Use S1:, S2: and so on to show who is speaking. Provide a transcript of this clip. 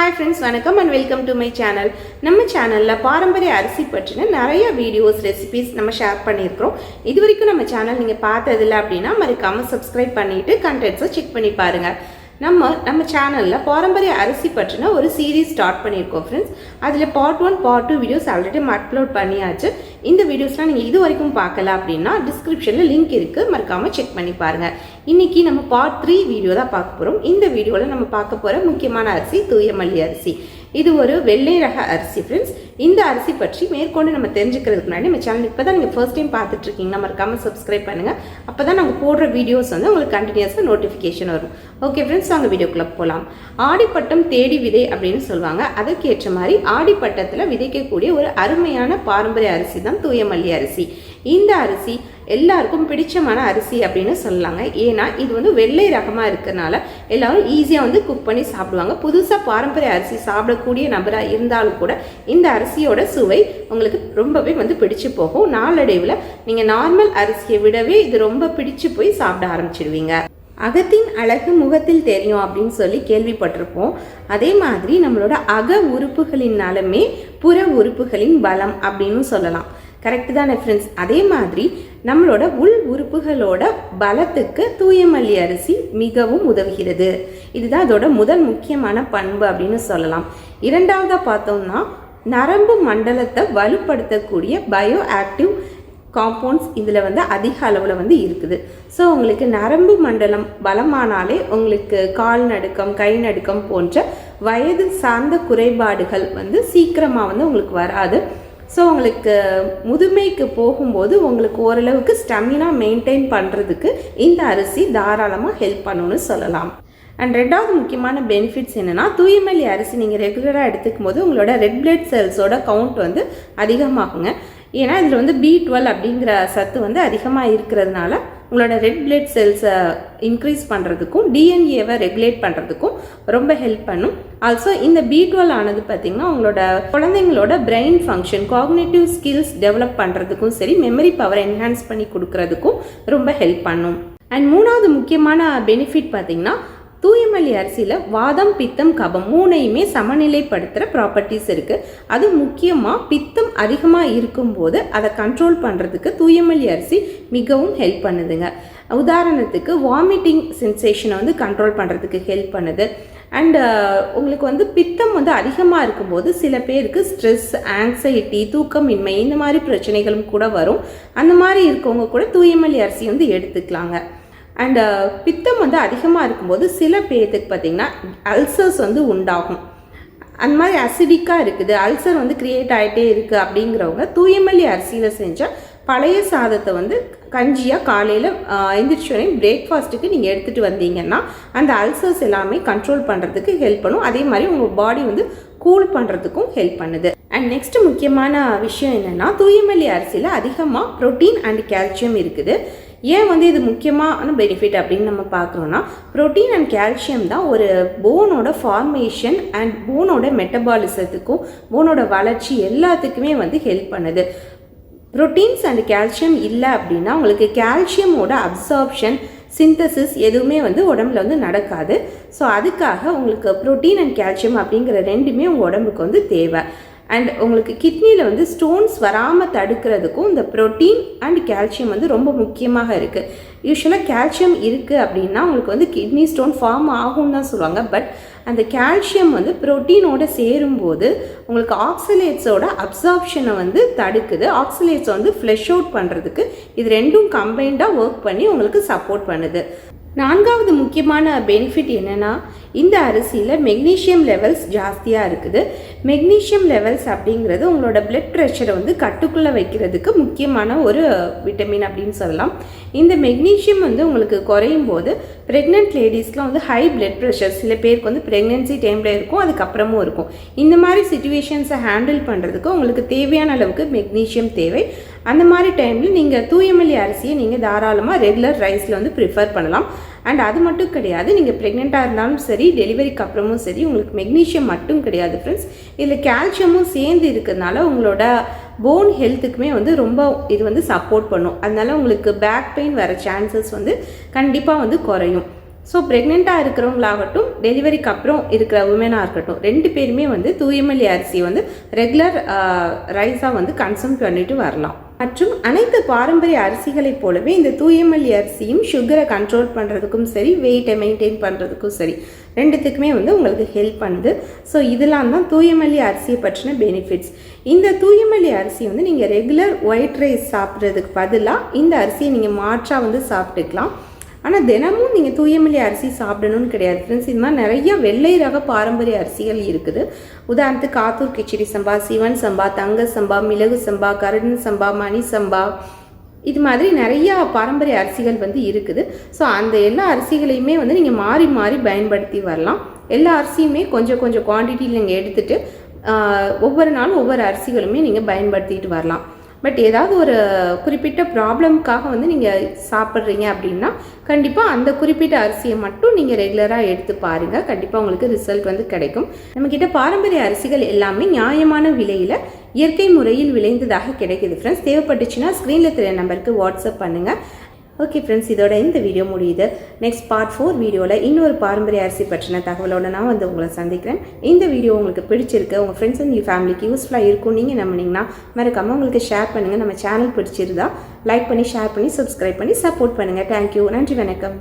S1: Hi friends வணக்கம் and welcome to my channel நம்ம சேனலில் பாரம்பரிய அரிசி பற்றின நிறைய வீடியோஸ் ரெசிபிஸ் நம்ம ஷேர் பண்ணியிருக்கிறோம். இது வரைக்கும் நம்ம சேனல் நீங்கள் பார்த்ததில்ல அப்படின்னா மறக்காமல் சப்ஸ்கிரைப் பண்ணிவிட்டு கண்டென்ட்ஸை செக் பண்ணி பாருங்கள் நம்ம நம்ம சேனலில் பாரம்பரிய அரிசி பற்றின ஒரு சீரீஸ் ஸ்டார்ட் பண்ணியிருக்கோம் ஃப்ரெண்ட்ஸ் அதில் part one part two videos already upload பண்ணியாச்சு. இந்த வீடியோஸ்லாம் நீங்கள் இது வரைக்கும் பார்க்கல அப்படின்னா டிஸ்கிரிப்ஷனில் லிங்க் இருக்குது மறக்காமல் செக் பண்ணி பாருங்கள் இன்றைக்கி நம்ம பார்ட் த்ரீ வீடியோ தான் பார்க்க போகிறோம் இந்த வீடியோவில் நம்ம பார்க்க போகிற முக்கியமான அரிசி தூயமல்லி அரிசி. இது ஒரு வெள்ளை ரக அரிசி ஃப்ரெண்ட்ஸ் இந்த அரிசி பற்றி மேற்கொண்டு நம்ம தெரிஞ்சுக்கிறதுக்கு முன்னாடி நம்ம சேனல் இப்போ தான் நீங்கள் ஃபர்ஸ்ட் டைம் பார்த்துட்டு இருக்கீங்கன்னா மறக்காமல் சப்ஸ்கிரைப் பண்ணுங்கள் அப்போ தான் நாங்கள் போடுற வீடியோஸ் வந்து உங்களுக்கு கண்டினியூஸாக நோட்டிஃபிகேஷன் வரும். ஓகே ஃப்ரெண்ட்ஸ் அங்கே வீடியோக்குள்ளே போகலாம் ஆடிப்பட்டம் தேடி விதை அப்படின்னு சொல்லுவாங்க. அதற்கேற்ற மாதிரி ஆடிப்பட்டத்தில் விதைக்கக்கூடிய ஒரு அருமையான பாரம்பரிய அரிசி தான் தூயமல்லி அரிசி. இந்த அரிசி எல்லாருக்கும் பிடிச்சமான அரிசி அப்படின்னு சொல்லலாங்க. ஏன்னா இது வந்து வெள்ளை ரகமாக இருக்கிறனால எல்லாரும் ஈஸியாக வந்து குக் பண்ணி சாப்பிடுவாங்க. புதுசாக பாரம்பரிய அரிசி சாப்பிடக்கூடிய நபராக இருந்தாலும் கூட இந்த அரிசி அரிசியோட சுவை உங்களுக்கு ரொம்பவே வந்து பிடிச்சு போகும். நாளடைவில் நீங்கள் நார்மல் அரிசியை விடவே இது ரொம்ப பிடிச்சு போய் சாப்பிட ஆரம்பிச்சிடுவீங்க. அகத்தின் அழகு முகத்தில் தெரியும் அப்படின்னு சொல்லி கேள்விப்பட்டிருப்போம். அதே மாதிரி நம்மளோட அக உறுப்புகளின் நலமே புற உறுப்புகளின் பலம் அப்படின்னு சொல்லலாம். கரெக்டு தானே ஃப்ரெண்ட்ஸ் அதே மாதிரி நம்மளோட உள் உறுப்புகளோட பலத்துக்கு தூயமல்லி அரிசி மிகவும் உதவுகிறது. இதுதான் அதோட முதல் முக்கியமான பண்பு அப்படின்னு சொல்லலாம். இரண்டாவதாக பார்த்தோம்னா நரம்பு மண்டலத்தை வலுப்படுத்தக்கூடிய பயோ ஆக்டிவ் காம்பவுண்ட்ஸ் இதில் வந்து அதிக அளவில் வந்து இருக்குது. ஸோ உங்களுக்கு நரம்பு மண்டலம் பலமானாலே உங்களுக்கு கால் நடுக்கம் கை நடுக்கம் போன்ற வயது சார்ந்த குறைபாடுகள் வந்து சீக்கிரமாக வந்து உங்களுக்கு வராது. ஸோ உங்களுக்கு முதுமைக்கு போகும்போது உங்களுக்கு ஓரளவுக்கு ஸ்டெமினா மெயின்டைன் பண்ணுறதுக்கு இந்த அரிசி தாராளமாக ஹெல்ப் பண்ணணும்னு சொல்லலாம். அண்ட் ரெண்டாவது முக்கியமான பெனிஃபிட்ஸ் என்னென்னா தூய்மல்லி அரிசி நீங்கள் ரெகுலராக எடுத்துக்கும் போது உங்களோட ரெட் பிளட் செல்ஸோட கவுண்ட் வந்து அதிகமாகுங்க. ஏன்னா இதில் வந்து பி டுவெல் அப்படிங்கிற சத்து வந்து அதிகமாக இருக்கிறதுனால உங்களோட ரெட் பிளட் செல்ஸை இன்க்ரீஸ் பண்ணுறதுக்கும் டிஎன்ஏவை ரெகுலேட் பண்ணுறதுக்கும் ரொம்ப ஹெல்ப் பண்ணும். ஆல்சோ இந்த பி டுவெல் ஆனது பார்த்திங்கன்னா உங்களோட குழந்தைங்களோட brain function cognitive skills develop பண்ணுறதுக்கும் சரி மெமரி பவர் என்ஹான்ஸ் பண்ணி கொடுக்கறதுக்கும் ரொம்ப ஹெல்ப் பண்ணும். அண்ட் மூணாவது முக்கியமான பெனிஃபிட் பார்த்திங்கன்னா தூயமல்லி அரிசியில் வாதம் பித்தம் கபம் மூணையுமே சமநிலைப்படுத்துகிற ப்ராப்பர்ட்டிஸ் இருக்குது அது முக்கியமாக பித்தம் அதிகமாக இருக்கும்போது அதை கண்ட்ரோல் பண்ணுறதுக்கு தூயமல்லி அரிசி மிகவும் ஹெல்ப் பண்ணுதுங்க. உதாரணத்துக்கு வாமிட்டிங் சென்சேஷனை வந்து கண்ட்ரோல் பண்ணுறதுக்கு ஹெல்ப் பண்ணுது. அண்டு உங்களுக்கு வந்து பித்தம் வந்து அதிகமாக இருக்கும்போது சில பேருக்கு ஸ்ட்ரெஸ் ஆங்ஸைட்டி தூக்கமின்மை இந்த மாதிரி பிரச்சனைகளும் கூட வரும். அந்த மாதிரி இருக்கவங்க கூட தூயமல்லி அரிசி வந்து எடுத்துக்கலாங்க. அண்டு uh, பித்தம் வந்து அதிகமாக இருக்கும்போது சில பேர்த்துக்கு பார்த்திங்கன்னா அல்சர்ஸ் வந்து உண்டாகும். அந்த மாதிரி அசிடிக்காக இருக்குது. அல்சர் வந்து க்ரியேட் ஆகிட்டே இருக்குது அப்படிங்கிறவங்க தூயமல்லி அரிசியில் செஞ்சால் பழைய சாதத்தை வந்து கஞ்சியாக காலையில் எந்திரிச்சோடனே பிரேக்ஃபாஸ்ட்டுக்கு நீங்கள் எடுத்துகிட்டு வந்தீங்கன்னா அந்த அல்சர்ஸ் எல்லாமே கண்ட்ரோல் பண்ணுறதுக்கு ஹெல்ப் பண்ணும். அதே மாதிரி உங்கள் பாடி வந்து கூல் பண்ணுறதுக்கும் ஹெல்ப் பண்ணுது. அண்ட் நெக்ஸ்ட் முக்கியமான விஷயம் என்னென்னா தூயமல்லி அரிசியில் அதிகமாக ப்ரோட்டீன் அண்ட் கால்சியம் இருக்குது. ஏன் வந்து இது முக்கியமான பெனிஃபிட் அப்படின்னு நம்ம பார்க்குறோன்னா ப்ரோட்டீன் அண்ட் கால்சியம் தான் ஒரு போனோட ஃபார்மேஷன் அண்ட் போனோட மெட்டபாலிசத்துக்கும் போனோட வளர்ச்சி எல்லாத்துக்குமே வந்து ஹெல்ப் பண்ணுது. ப்ரோட்டீன்ஸ் அண்ட் கால்சியம் இல்லை அப்படின்னா உங்களுக்கு கால்சியமோட அப்சார்ப்ஷன் சிந்தசிஸ் எதுவுமே வந்து உடம்புல வந்து நடக்காது. ஸோ அதுக்காக உங்களுக்கு ப்ரோட்டீன் அண்ட் கால்சியம் அப்படிங்கிற ரெண்டுமே உங்கள் உடம்புக்கு வந்து தேவை. அண்ட் உங்களுக்கு கிட்னியில் வந்து ஸ்டோன்ஸ் வராமல் தடுக்கிறதுக்கும் இந்த ப்ரோட்டீன் அண்ட் கால்சியம் வந்து ரொம்ப முக்கியமாக இருக்குது யூஸ்வலாக கால்சியம் இருக்குது அப்படின்னா உங்களுக்கு வந்து கிட்னி ஸ்டோன் ஃபார்ம் ஆகும்னு தான் சொல்லுவாங்க. பட் அந்த கால்சியம் வந்து ப்ரோட்டீனோட சேரும்போது உங்களுக்கு ஆக்சிலேட்ஸோட அப்சார்ப்ஷனை வந்து தடுக்குது. ஆக்சிலேட்ஸை வந்து ஃப்ளெஷ் அவுட் பண்ணுறதுக்கு இது ரெண்டும் கம்பைண்டாக ஒர்க் பண்ணி உங்களுக்கு சப்போர்ட் பண்ணுது. நான்காவது முக்கியமான பெனிஃபிட் என்னென்னா இந்த அரிசியில் மெக்னீஷியம் லெவல்ஸ் ஜாஸ்தியாக இருக்குது. மெக்னீஷியம் லெவல்ஸ் அப்படிங்கிறது உங்களோட பிளட் ப்ரெஷரை வந்து கட்டுக்குள்ளே வைக்கிறதுக்கு முக்கியமான ஒரு விட்டமின் அப்படின்னு சொல்லலாம். இந்த மெக்னீஷியம் வந்து உங்களுக்கு குறையும் போது ப்ரெக்னென்ட் லேடிஸ்க்குலாம் வந்து ஹை பிளட் ப்ரெஷர் சில பேருக்கு வந்து ப்ரெக்னென்சி டைமில் இருக்கும் அதுக்கப்புறமும் இருக்கும். இந்த மாதிரி சுச்சுவேஷன்ஸை ஹேண்டில் பண்ணுறதுக்கு உங்களுக்கு தேவையான அளவுக்கு மெக்னீஷியம் தேவை. அந்த மாதிரி டைமில் நீங்கள் தூயமல்லி அரிசியை நீங்கள் தாராளமாக ரெகுலர் ரைஸில் வந்து ப்ரிஃபர் பண்ணலாம். அண்ட் அது மட்டும் கிடையாது நீங்கள் ப்ரெக்னெண்ட்டாக இருந்தாலும் சரி டெலிவரிக்கு அப்புறமும் சரி உங்களுக்கு மெக்னீஷியம் மட்டும் கிடையாது ஃப்ரெண்ட்ஸ் இதில் கால்சியமும் சேர்ந்து இருக்கிறதுனால உங்களோட போன் ஹெல்த்துக்குமே வந்து ரொம்ப இது வந்து சப்போர்ட் பண்ணும். அதனால உங்களுக்கு பேக் பெயின் வர சான்சஸ் வந்து கண்டிப்பாக வந்து குறையும். ஸோ ப்ரெக்னெண்ட்டாக இருக்கிறவங்களாகட்டும் டெலிவரிக்கு அப்புறம் இருக்கிற உமனாக இருக்கட்டும் ரெண்டு பேருமே வந்து தூயமல்லி அரிசியை வந்து ரெகுலர் ரைஸாக வந்து கன்சூம் பண்ணிட்டு வரலாம். மற்றும் அனைத்து பாரம்பரிய அரிசிகளைப் போலவே இந்த தூயமல்லி அரிசியும் சுகரை கண்ட்ரோல் பண்ணுறதுக்கும் சரி வெயிட்டை மெயின்டைன் பண்ணுறதுக்கும் சரி ரெண்டுத்துக்குமே வந்து உங்களுக்கு ஹெல்ப் பண்ணுது. ஸோ இதெல்லாம் தான் தூயமல்லி அரிசியை பற்றின பெனிஃபிட்ஸ் இந்த தூயமல்லி அரிசி வந்து நீங்கள் ரெகுலர் ஒயிட் ரைஸ் சாப்பிட்றதுக்கு பதிலாக இந்த அரிசியை நீங்கள் மாற்றாக வந்து சாப்பிட்டுக்கலாம். ஆனால் தினமும் நீங்கள் தூயமல்லி அரிசி சாப்பிடணும்னு கிடையாது. ஃப்ரெண்ட்ஸ் இது மாதிரி நிறைய வெள்ளை ரக பாரம்பரிய அரிசிகள் இருக்குது. உதாரணத்துக்கு காத்தூர் கிச்சடி சம்பா சிவன் சம்பா தங்க சம்பா மிளகு சம்பா கருடன் சம்பா மணி சம்பா இது மாதிரி நிறையா பாரம்பரிய அரிசிகள் வந்து இருக்குது. ஸோ அந்த எல்லா அரிசிகளையுமே வந்து நீங்கள் மாறி மாறி பயன்படுத்தி வரலாம். எல்லா அரிசியுமே கொஞ்சம் கொஞ்சம் குவான்டிட்டியில் நீங்கள் எடுத்துகிட்டு ஒவ்வொரு நாளும் ஒவ்வொரு அரிசிகளுமே நீங்கள் பயன்படுத்திட்டு வரலாம். பட் ஏதாவது ஒரு குறிப்பிட்ட ப்ராப்ளம்க்காக வந்து நீங்கள் சாப்பிட்றீங்க அப்படின்னா கண்டிப்பாக அந்த குறிப்பிட்ட அரிசியை மட்டும் நீங்கள் ரெகுலராக எடுத்து பாருங்கள் கண்டிப்பாக உங்களுக்கு ரிசல்ட் வந்து கிடைக்கும். நம்மக்கிட்ட பாரம்பரிய அரிசிகள் எல்லாமே நியாயமான விலையில் இயற்கை முறையில் விளைந்ததாக கிடைக்குது ஃப்ரெண்ட்ஸ் தேவைப்பட்டுச்சுன்னா ஸ்க்ரீனில் தெரிய நம்பருக்கு வாட்ஸ்அப் பண்ணுங்கள் ஓகே ஃப்ரெண்ட்ஸ் இதோட இந்த வீடியோ முடியுது. நெக்ஸ்ட் பார்ட் ஃபோர் வீடியோவில் இன்னொரு பாரம்பரிய அரிசி பற்றின தகவலோட நான் வந்து உங்களை சந்திக்கிறேன். இந்த வீடியோ உங்களுக்கு பிடிச்சிருக்கு உங்கள் ஃப்ரெண்ட்ஸ் அண்ட் ஃபேமிலிக்கு யூஸ்ஃபுல்லாக இருக்கும் நீங்கள் நம்பினீங்கன்னா மறக்காமல் உங்களுக்கு ஷேர் பண்ணுங்கள் நம்ம சேனல் பிடிச்சிருந்தா லைக் பண்ணி ஷேர் பண்ணி சப்ஸ்கிரைப் பண்ணி சப்போர்ட் பண்ணுங்கள் தேங்க்யூ நன்றி வணக்கம்.